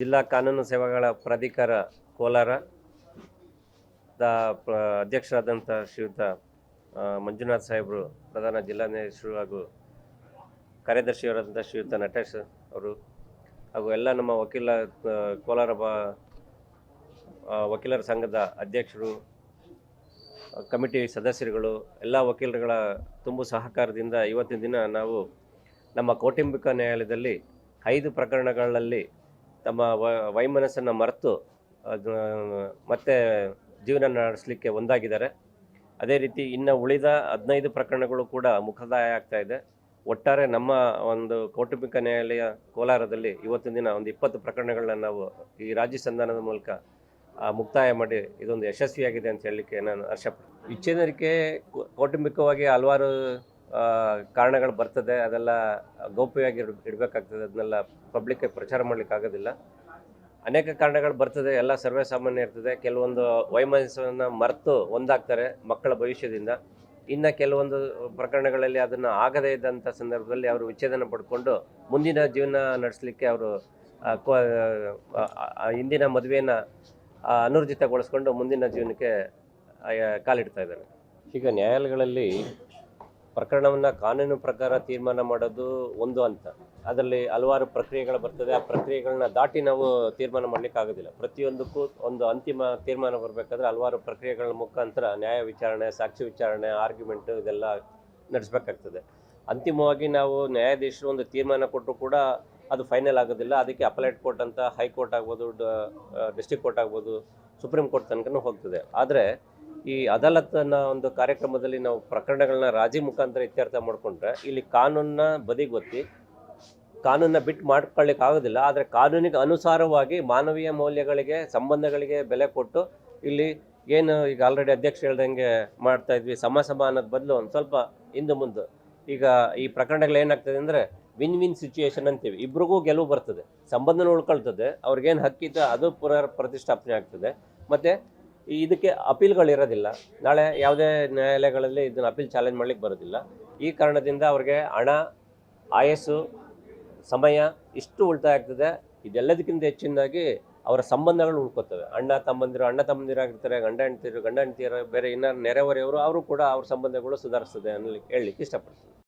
ಜಿಲ್ಲಾ ಕಾನೂನು ಸೇವೆಗಳ ಪ್ರಾಧಿಕಾರ ಕೋಲಾರ, ದ ಅಧ್ಯಕ್ಷರಾದಂಥ ಶ್ರೀಯುತ ಮಂಜುನಾಥ್ ಸಾಹೇಬರು, ಪ್ರಧಾನ ಜಿಲ್ಲಾ ನ್ಯಾಯಾಧೀಶರು ಹಾಗೂ ಕಾರ್ಯದರ್ಶಿಯವರಾದಂಥ ಶ್ರೀಯುತ ನಟೇಶ್ ಅವರು ಹಾಗೂ ಎಲ್ಲ ನಮ್ಮ ವಕೀಲ ಕೋಲಾರ ಬ ವಕೀಲರ ಸಂಘದ ಅಧ್ಯಕ್ಷರು, ಕಮಿಟಿ ಸದಸ್ಯರುಗಳು, ಎಲ್ಲ ವಕೀಲರುಗಳ ತುಂಬು ಸಹಕಾರದಿಂದ ಇವತ್ತಿನ ದಿನ ನಾವು ನಮ್ಮ ಕೌಟುಂಬಿಕ ನ್ಯಾಯಾಲಯದಲ್ಲಿ ಐದು ಪ್ರಕರಣಗಳಲ್ಲಿ ತಮ್ಮ ವೈಮನಸ್ಸನ್ನು ಮರೆತು ಮತ್ತೆ ಜೀವನ ನಡೆಸಲಿಕ್ಕೆ ಒಂದಾಗಿದ್ದಾರೆ. ಅದೇ ರೀತಿ ಇನ್ನು ಉಳಿದ ಹದಿನೈದು ಪ್ರಕರಣಗಳು ಕೂಡ ಮುಖದಾಯ ಆಗ್ತಾ ಇದೆ. ಒಟ್ಟಾರೆ ನಮ್ಮ ಒಂದು ಕೌಟುಂಬಿಕ ನ್ಯಾಯಾಲಯ ಕೋಲಾರದಲ್ಲಿ ಇವತ್ತಿನ ದಿನ ಒಂದು ಇಪ್ಪತ್ತು ಪ್ರಕರಣಗಳನ್ನ ನಾವು ಈ ರಾಜ್ಯ ಸಂಧಾನದ ಮೂಲಕ ಮುಕ್ತಾಯ ಮಾಡಿ ಇದೊಂದು ಯಶಸ್ವಿಯಾಗಿದೆ ಅಂತ ಹೇಳಲಿಕ್ಕೆ ನಾನು ಹರ್ಷಪಡ್ತೀನಿ. ವಿಚ್ಛೇದನಕ್ಕೆ ಕೌ- ಕೌಟುಂಬಿಕವಾಗಿ ಹಲವಾರು ಕಾರಣಗಳು ಬರ್ತದೆ, ಅದೆಲ್ಲ ಗೌಪ್ಯವಾಗಿ ಇಡ್, ಇಡಬೇಕಾಗ್ತದೆ, ಅದನ್ನೆಲ್ಲ ಪಬ್ಲಿಕ್ಗೆ ಪ್ರಚಾರ ಮಾಡ್ಲಿಕ್ಕೆ ಆಗೋದಿಲ್ಲ. ಅನೇಕ ಕಾರಣಗಳು ಬರ್ತದೆ, ಎಲ್ಲ ಸರ್ವೇ ಸಾಮಾನ್ಯ ಇರ್ತದೆ. ಕೆಲವೊಂದು ವೈಮನಸ್ಸನ್ನು ಮರೆತು ಒಂದಾಗ್ತಾರೆ ಮಕ್ಕಳ ಭವಿಷ್ಯದಿಂದ. ಇನ್ನು ಕೆಲವೊಂದು ಪ್ರಕರಣಗಳಲ್ಲಿ ಅದನ್ನು ಆಗದೇ ಇದ್ದಂಥ ಸಂದರ್ಭದಲ್ಲಿ ಅವರು ವಿಚ್ಛೇದನ ಪಡ್ಕೊಂಡು ಮುಂದಿನ ಜೀವನ ನಡೆಸಲಿಕ್ಕೆ ಅವರು ಹಿಂದಿನ ಮದುವೆಯನ್ನು ಅನೂರ್ಜಿತಗೊಳಿಸ್ಕೊಂಡು ಮುಂದಿನ ಜೀವನಕ್ಕೆ ಕಾಲಿಡ್ತಾ ಇದ್ದಾರೆ. ಈಗ ನ್ಯಾಯಾಲಯಗಳಲ್ಲಿ ಪ್ರಕರಣವನ್ನು ಕಾನೂನು ಪ್ರಕಾರ ತೀರ್ಮಾನ ಮಾಡೋದು ಒಂದು ಹಂತ ಅದರಲ್ಲಿ ಹಲವಾರು ಪ್ರಕ್ರಿಯೆಗಳು ಬರ್ತದೆ. ಆ ಪ್ರಕ್ರಿಯೆಗಳನ್ನ ದಾಟಿ ನಾವು ತೀರ್ಮಾನ ಮಾಡ್ಲಿಕ್ಕೆ ಆಗೋದಿಲ್ಲ. ಪ್ರತಿಯೊಂದಕ್ಕೂ ಒಂದು ಅಂತಿಮ ತೀರ್ಮಾನ ಬರಬೇಕಾದ್ರೆ ಹಲವಾರು ಪ್ರಕ್ರಿಯೆಗಳ ಮುಖಾಂತರ ನ್ಯಾಯ ವಿಚಾರಣೆ, ಸಾಕ್ಷಿ ವಿಚಾರಣೆ ಆರ್ಗ್ಯುಮೆಂಟ್ ಇದೆಲ್ಲ ನಡೆಸಬೇಕಾಗ್ತದೆ. ಅಂತಿಮವಾಗಿ ನಾವು ನ್ಯಾಯಾಧೀಶರು ಒಂದು ತೀರ್ಮಾನ ಕೊಟ್ಟರು ಕೂಡ ಅದು ಫೈನಲ್ ಆಗೋದಿಲ್ಲ. ಅದಕ್ಕೆ ಅಪಲೇಟ್ ಕೋರ್ಟ್ ಅಂತ ಹೈಕೋರ್ಟ್ ಆಗ್ಬೋದು ಡಿಸ್ಟಿಕ್ ಕೋರ್ಟ್ ಆಗ್ಬೋದು ಸುಪ್ರೀಂ ಕೋರ್ಟ್ ತನಕನೂ ಹೋಗ್ತದೆ. ಆದರೆ ಈ ಅದಾಲತ್ ಅನ್ನೋ ಒಂದು ಕಾರ್ಯಕ್ರಮದಲ್ಲಿ ನಾವು ಪ್ರಕರಣಗಳನ್ನ ರಾಜಿ ಮುಖಾಂತರ ಇತ್ಯರ್ಥ ಮಾಡಿಕೊಂಡ್ರೆ ಇಲ್ಲಿ ಕಾನೂನನ್ನ ಬದಿಗೊತ್ತಿ ಕಾನೂನನ್ನ ಬಿಟ್ಟು ಮಾಡ್ಕೊಳ್ಳಿಕ್ಕೆ ಆಗೋದಿಲ್ಲ. ಆದರೆ ಕಾನೂನಿಗೆ ಅನುಸಾರವಾಗಿ ಮಾನವೀಯ ಮೌಲ್ಯಗಳಿಗೆ, ಸಂಬಂಧಗಳಿಗೆ ಬೆಲೆ ಕೊಟ್ಟು ಇಲ್ಲಿ ಏನು ಈಗ ಆಲ್ರೆಡಿ ಅಧ್ಯಕ್ಷ ಹೇಳ್ದಂಗೆ ಮಾಡ್ತಾ ಇದ್ವಿ. ಸಮ ಸಮ ಅನ್ನೋದು ಬದಲು ಒಂದು ಸ್ವಲ್ಪ ಹಿಂದೆ ಮುಂದೆ. ಈಗ ಈ ಪ್ರಕರಣಗಳು ಏನಾಗ್ತದೆ ಅಂದರೆ ವಿನ್ ವಿನ್ ಸಿಚುಯೇಷನ್ ಅಂತೀವಿ. ಇಬ್ರಿಗೂ ಗೆಲುವು ಬರ್ತದೆ. ಸಂಬಂಧನ ಉಳ್ಕೊಳ್ತದೆ. ಅವ್ರಿಗೇನು ಹಕ್ಕಿತ್ತು ಅದು ಪುನರ್ ಪ್ರತಿಷ್ಠಾಪನೆ ಆಗ್ತದೆ. ಮತ್ತು ಇದಕ್ಕೆ ಅಪೀಲ್ಗಳು ಇರೋದಿಲ್ಲ. ನಾಳೆ ಯಾವುದೇ ನ್ಯಾಯಾಲಯಗಳಲ್ಲಿ ಇದನ್ನು ಅಪೀಲ್ ಚಾಲೆಂಜ್ ಮಾಡಲಿಕ್ಕೆ ಬರೋದಿಲ್ಲ. ಈ ಕಾರಣದಿಂದ ಅವ್ರಿಗೆ ಹಣ, ಆಯಸ್ಸು, ಸಮಯ ಇಷ್ಟು ಉಳಿತಾಯ ಆಗ್ತದೆ. ಇದೆಲ್ಲದಕ್ಕಿಂತ ಹೆಚ್ಚಿನದಾಗಿ ಅವರ ಸಂಬಂಧಗಳು ಉಳ್ಕೋತವೆ. ಅಣ್ಣ ತಮ್ಮಂದಿರು, ಅಣ್ಣ ತಮ್ಮಂದಿರಾಗಿರ್ತಾರೆ ಗಂಡ ಹೆಂಡ್ತಿರು, ಗಂಡ ಹೆಂಡ್ತಿಯರು, ಬೇರೆ ಇನ್ನ ನೆರೆಹೊರೆಯವರು, ಅವರು ಕೂಡ ಅವ್ರ ಸಂಬಂಧಗಳು ಸುಧಾರಿಸ್ತದೆ ಅನ್ನಲಿಕ್ಕೆ ಹೇಳಲಿಕ್ಕೆ ಇಷ್ಟಪಡ್ತೀನಿ.